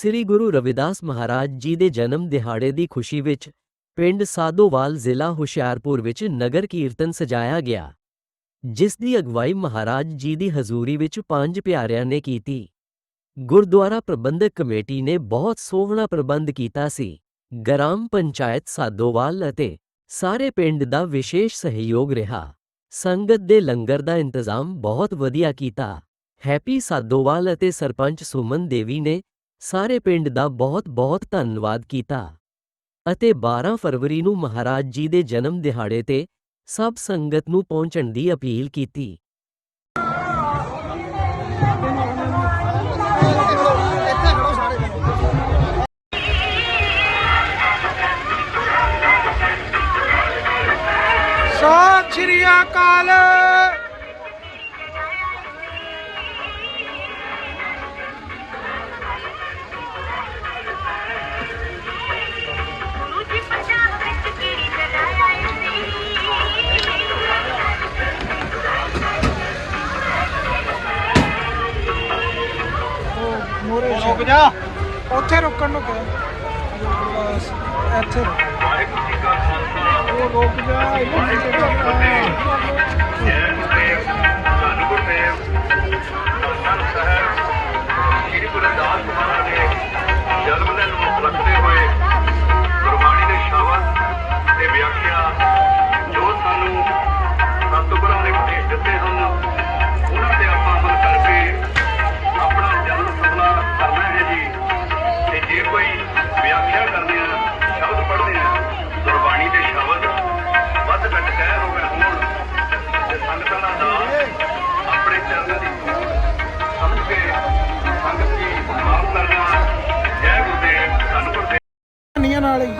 ਸ੍ਰੀ ਗੁਰੂ ਰਵਿਦਾਸ ਮਹਾਰਾਜ ਜੀ ਦੇ ਜਨਮ ਦਿਹਾੜੇ ਦੀ ਖੁਸ਼ੀ ਵਿੱਚ ਪਿੰਡ ਸਾਦੋਵਾਲ ਜ਼ਿਲ੍ਹਾ ਹੁਸ਼ਿਆਰਪੁਰ ਵਿੱਚ ਨਗਰ ਕੀਰਤਨ ਸਜਾਇਆ ਗਿਆ, ਜਿਸ ਦੀ ਅਗਵਾਈ ਮਹਾਰਾਜ ਜੀ ਦੀ ਹਜ਼ੂਰੀ ਵਿੱਚ ਪੰਜ ਪਿਆਰਿਆਂ ਨੇ ਕੀਤੀ। ਗੁਰਦੁਆਰਾ ਪ੍ਰਬੰਧਕ ਕਮੇਟੀ ਨੇ ਬਹੁਤ ਸੋਹਣਾ ਪ੍ਰਬੰਧ ਕੀਤਾ ਸੀ। ਗ੍ਰਾਮ ਪੰਚਾਇਤ ਸਾਦੋਵਾਲ ਅਤੇ ਸਾਰੇ ਪਿੰਡ ਦਾ ਵਿਸ਼ੇਸ਼ ਸਹਿਯੋਗ ਰਿਹਾ। ਸੰਗਤ ਦੇ ਲੰਗਰ ਦਾ ਇੰਤਜ਼ਾਮ ਬਹੁਤ ਵਧੀਆ ਕੀਤਾ। ਹੈਪੀ ਸਾਦੋਵਾਲ ਅਤੇ ਸਰਪੰਚ ਸੁਮਨ ਦੇਵੀ ਨੇ ਸਾਰੇ ਪਿੰਡ ਦਾ ਬਹੁਤ-ਬਹੁਤ ਧੰਨਵਾਦ ਕੀਤਾ ਅਤੇ 12 ਫਰਵਰੀ ਨੂੰ ਮਹਾਰਾਜ ਜੀ ਦੇ ਜਨਮ ਦਿਹਾੜੇ ਤੇ ਸਭ ਸੰਗਤ ਨੂੰ ਪਹੁੰਚਣ ਦੀ ਅਪੀਲ ਕੀਤੀ। ਸਤਿ ਸ਼੍ਰੀ ਅਕਾਲ। ਰੁਕ ਜਾ ਉੱਥੇ ਰੁਕਣ ਨੂੰ ਕਿਹਾ ਬਸ ਇੱਥੇ ਰੁਕ। ਜਾ ਇੱਥੇ ਰੁਕ ਜਾ। நாளைக்கு